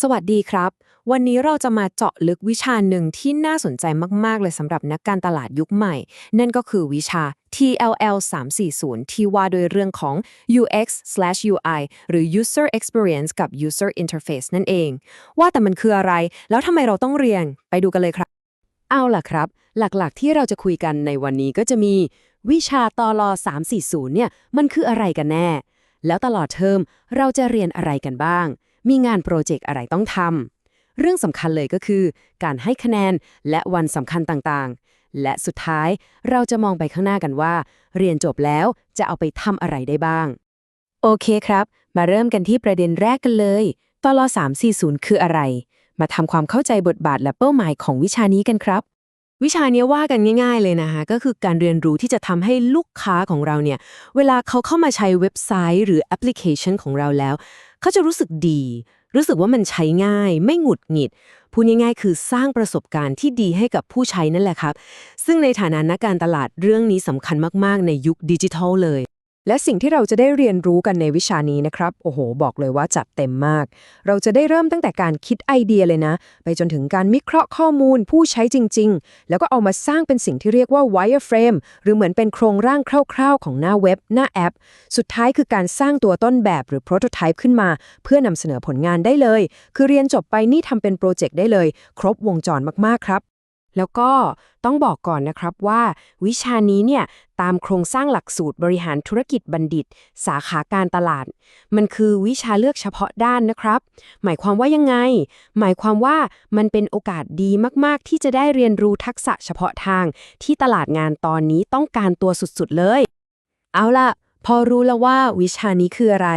สวัสดีครับ วันนี้เราจะมาเจาะลึกวิชาหนึ่งที่น่าสนใจมาก ๆ เลยสำหรับนักการตลาดยุคใหม่ นั่นก็คือวิชา TLL 340 ที่ว่าโดยเรื่องของ UX/UI หรือ User Experience กับ User Interface นั่นเอง ว่าแต่มันคืออะไร แล้วทำไมเราต้องเรียน ไปดูกันเลยครับ เอาล่ะครับ หลักๆ ที่เราจะคุยกันในวันนี้ก็จะมี วิชาตอลอ340 เนี่ย มันคืออะไรกันแน่ แล้วตลอดเทอมเราจะเรียนอะไรกันบ้าง มีงานโปรเจกต์อะไรต้องทำ เรื่องสำคัญเลยก็คือ การให้คะแนนและวันสำคัญต่างๆ และสุดท้ายเราจะมองไปข้างหน้ากันว่า เรียนจบแล้วจะเอาไปทำอะไรได้บ้าง โอเคครับ มาเริ่มกันที่ประเด็นแรกกันเลยตล340 คืออะไร มาทำความเข้าใจบทบาทและเป้าหมายของวิชานี้กันครับ วิชานี้ว่ากันง่าย ๆ เลยนะคะ ก็คือการเรียนรู้ที่จะทำให้ลูกค้าของเราเนี่ย เวลาเขาเข้ามาใช้เว็บไซต์หรือแอปพลิเคชันของเราแล้ว เขาจะรู้สึกดี รู้สึกว่ามันใช้ง่าย ไม่หงุดหงิด พูดง่าย ๆ คือสร้างประสบการณ์ที่ดีให้กับผู้ใช้นั่นแหละครับ ซึ่งในฐานะนักการตลาดเรื่องนี้สำคัญมากๆ ในยุคดิจิทัลเลย และสิ่งที่เราจะได้เรียนรู้กันในวิชานี้นะครับ โอ้โห บอกเลยว่าจัดเต็มมาก เราจะได้เริ่มตั้งแต่การคิดไอเดียเลยนะ ไปจนถึงการวิเคราะห์ข้อมูลผู้ใช้จริง ๆ แล้วก็เอามาสร้างเป็นสิ่งที่เรียกว่า wireframe หรือเหมือนเป็นโครงร่างคร่าวๆ ของหน้าเว็บ หน้าแอป สุดท้ายคือการสร้างตัวต้นแบบหรือ prototype ขึ้นมา เพื่อนำเสนอผลงานได้เลย คือเรียนจบไปนี่ทำเป็นโปรเจกต์ได้เลย ครบวงจรมากๆครับ แล้วก็ต้องบอกก่อนนะครับว่า วิชานี้เนี่ยตามโครงสร้างหลักสูตรบริหารธุรกิจบัณฑิต สาขาการตลาด มันคือวิชาเลือกเฉพาะด้านนะครับ หมายความว่ายังไง หมายความว่ามันเป็นโอกาสดีมาก ๆ ที่จะได้เรียนรู้ทักษะเฉพาะทาง ที่ตลาดงานตอนนี้ต้องการตัวสุด ๆ เลย เอาล่ะ พอรู้แล้วว่าวิชานี้คืออะไร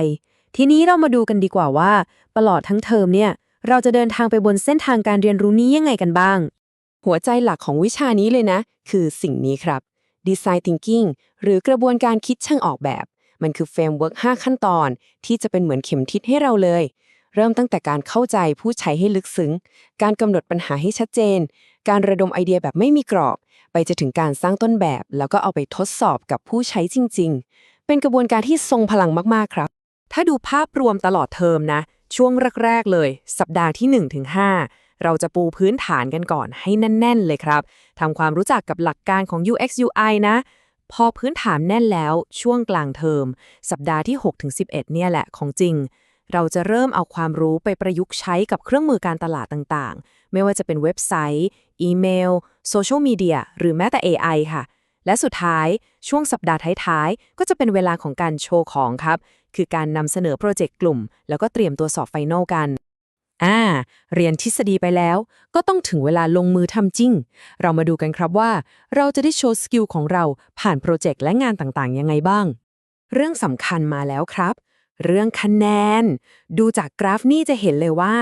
ทีนี้เรามาดูกันดีกว่าว่าตลอดทั้งเทอมเนี่ยเราจะเดินทางไปบนเส้นทางการเรียนรู้นี้ยังไงกันบ้าง หัวใจหลักของวิชานี้เลยนะ คือสิ่งนี้ครับ Design Thinking หรือกระบวนการคิดช่างออกแบบ มันคือเฟรมเวิร์ก5ขั้นตอน ที่จะเป็นเหมือนเข็มทิศให้เราเลย เริ่มตั้งแต่การเข้าใจผู้ใช้ให้ลึกซึ้ง การกำหนดปัญหาให้ชัดเจน การระดมไอเดียแบบไม่มีกรอบ ไปจะถึงการสร้างต้นแบบ แล้วก็เอาไปทดสอบกับผู้ใช้จริง ๆ เป็นกระบวนการที่ทรงพลังมากๆครับ ถ้าดูภาพรวมตลอดเทอมนะ ช่วงแรก ๆ เลย สัปดาห์ที่1-5 เราจะปูพื้นฐานกันก่อนให้แน่น ๆ เลยครับทำความรู้จักกับหลักการของ UX UI นะ พอพื้นฐานแน่นแล้วช่วงกลางเทอม สัปดาห์ที่ 6-11 เนี่ยแหละของจริง เราจะเริ่มเอาความรู้ไปประยุกต์ใช้กับเครื่องมือการตลาดต่างๆ ไม่ว่าจะเป็นเว็บไซต์ อีเมล โซเชียลมีเดีย หรือแม้แต่ AI ค่ะและสุดท้ายช่วงสัปดาห์ท้ายๆ ก็จะเป็นเวลาของการโชว์ของครับ คือการนำเสนอโปรเจกต์กลุ่ม แล้วก็เตรียมตัวสอบไฟนอลกัน เรียนทฤษฎีไปแล้ว ก็ต้องถึงเวลาลงมือทำจริง เรามาดูกันครับว่า เราจะได้โชว์สกิลของเราผ่านโปรเจกต์และงานต่างๆ ยังไงบ้าง เรื่องสำคัญมาแล้วครับ เรื่องคะแนน ดูจากกราฟนี่จะเห็นเลยว่า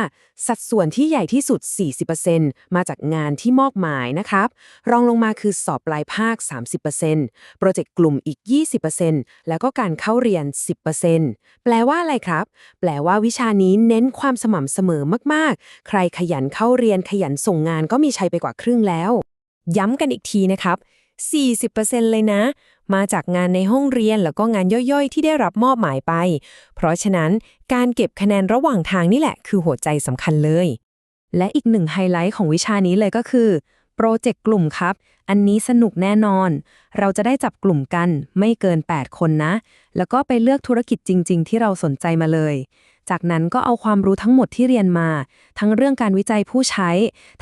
สัดส่วนที่ใหญ่ที่สุด 40%มาจากงานที่มอบหมายนะครับ รองลงมาคือสอบปลายภาค 30%โปรเจกต์กลุ่มอีก 20%แล้วก็การเข้าเรียน 10%แปลว่าอะไรครับ แปลว่าวิชานี้เน้นความสม่ำเสมอมากๆ ใครขยันเข้าเรียนขยันส่งงานก็มีชัยไปกว่าครึ่งแล้ว ย้ำกันอีกทีนะครับ 40%เลยนะ มาจากงานในห้องเรียนแล้วก็งานย่อยๆ ที่ได้รับมอบหมายไป เพราะฉะนั้นการเก็บคะแนนระหว่างทางนี่แหละคือหัวใจสำคัญเลย และอีกหนึ่งไฮไลท์ของวิชานี้เลยก็คือโปรเจกต์กลุ่มครับ อันนี้สนุกแน่นอน เราจะได้จับกลุ่มกันไม่เกิน 8 คนนะ แล้วก็ไปเลือกธุรกิจจริง ๆ ที่เราสนใจมาเลย จากนั้นก็เอาความรู้ทั้งหมดที่เรียนมา ทั้งเรื่องการวิจัยผู้ใช้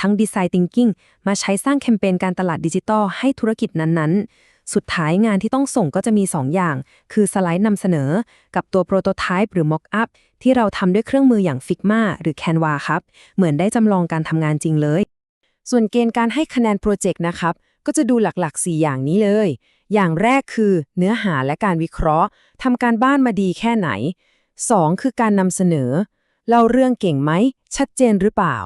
ทั้ง Design Thinking มาใช้สร้างแคมเปญการตลาดดิจิทัลให้ธุรกิจนั้นๆ สุดท้ายงานที่ต้องส่งก็จะมี 2 อย่าง คือสไลด์นำเสนอ กับตัวโปรโตไทป์หรือ Mock-up ที่เราทำด้วยเครื่องมืออย่าง Figma หรือ Canva ครับ เหมือนได้จำลองการทำงานจริงเลย ส่วนเกณฑ์การให้คะแนนโปรเจกต์นะครับก็จะดูหลักๆ 4 อย่างนี้เลย อย่างแรกคือเนื้อหาและการวิเคราะห์ทำการบ้านมาดีแค่ไหน 2. คือการนำเสนอ เล่าเรื่องเก่งไหม ชัดเจนหรือเปล่า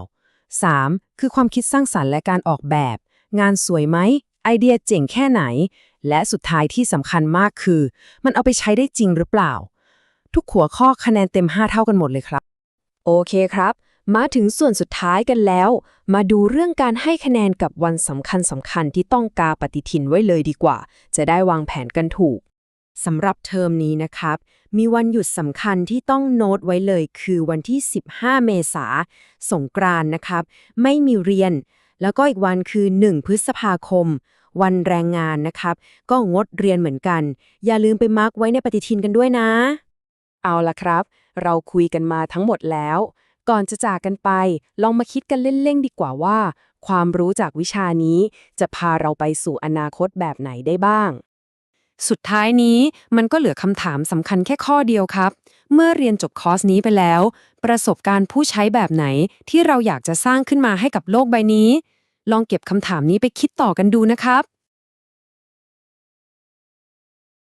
3. คือความคิดสร้างสรรค์และการออกแบบ งานสวยไหม ไอเดียเจ๋งแค่ไหน และสุดท้ายที่สำคัญมากคือ มันเอาไปใช้ได้จริงหรือเปล่า ทุกหัวข้อคะแนนเต็ม 5 เท่ากันหมดเลยครับ โอเคครับ มาถึงส่วนสุดท้ายกันแล้ว มาดูเรื่องการให้คะแนนกับวันสำคัญสำคัญที่ต้องกาปฏิทินไว้เลยดีกว่า จะได้วางแผนกันถูก สำหรับเทอมนี้นะครับ มีวันหยุดสำคัญที่ต้องโน้ตไว้เลยคือวันที่ 15 เมษาสงกรานต์นะครับ ไม่มีเรียน แล้วก็อีกวันคือ 1 พฤษภาคม วันแรงงานนะครับ ก็งดเรียนเหมือนกัน อย่าลืมไปมาร์กไว้ในปฏิทินกันด้วยนะ เอาละครับ เราคุยกันมาทั้งหมดแล้ว ก่อนจะจากกันไป ลองมาคิดกันเล่นๆดีกว่าว่า ความรู้จากวิชานี้จะพาเราไปสู่อนาคตแบบไหนได้บ้าง สุดท้ายนี้มันก็เหลือคำถามสำคัญแค่ข้อเดียวครับ เมื่อเรียนจบคอร์สนี้ไปแล้ว ประสบการณ์ผู้ใช้แบบไหนที่เราอยากจะสร้างขึ้นมาให้กับโลกใบนี้ ลองเก็บคำถามนี้ไปคิดต่อกันดูนะครับ